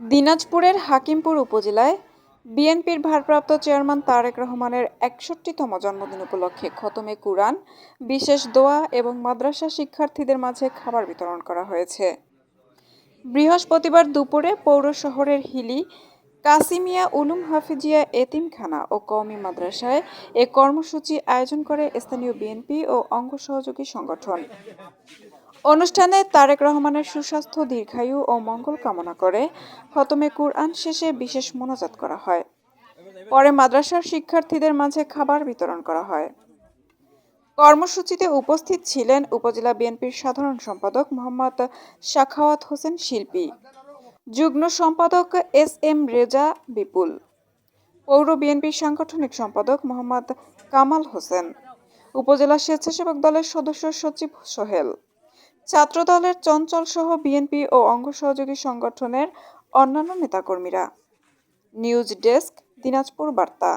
দিনাজপুরের হাকিমপুর উপজেলায় বিএনপির ভারপ্রাপ্ত চেয়ারম্যান তারেক রহমানের একষট্টিতম জন্মদিন উপলক্ষে খতমে কুরআন, বিশেষ দোয়া এবং মাদ্রাসা শিক্ষার্থীদের মাঝে খাবার বিতরণ করা হয়েছে। বৃহস্পতিবার দুপুরে পৌর শহরের হিলি, কাসিমিয়া উলুম হাফিজিয়া এতিমখানা ও কওমি মাদ্রাসায় এ কর্মসূচি আয়োজন করে স্থানীয় বিএনপি ও অঙ্গ সহযোগী সংগঠন। অনুষ্ঠানে তারেক রহমানের সুস্বাস্থ্য, দীর্ঘায়ু ও মঙ্গল কামনা করে খতমে কুরআন শেষে বিশেষ মোনাজাত করা হয়। পরে মাদ্রাসার শিক্ষার্থীদের মাঝে খাবার বিতরণ করা হয়। কর্মসূচিতে উপস্থিত ছিলেন উপজেলা বিএনপির সাধারণ সম্পাদক মোহাম্মদ শাখাওয়াত হোসেন শিল্পী। যুগ্ম সম্পাদক এস এম রেজা বিপুল। পৌর বিএনপির সাংগঠনিক সম্পাদক মোহাম্মদ কামাল হোসেন। উপজেলা স্বেচ্ছাসেবক দলের সদস্য সচিব সোহেল। ছাত্র চঞ্চলসহ চঞ্চল সহ বিএনপি ও অঙ্গ সহযোগী সংগঠনের অন্যান্য নেতাকর্মীরা। নিউজ ডেস্ক দিনাজপুর বার্তা।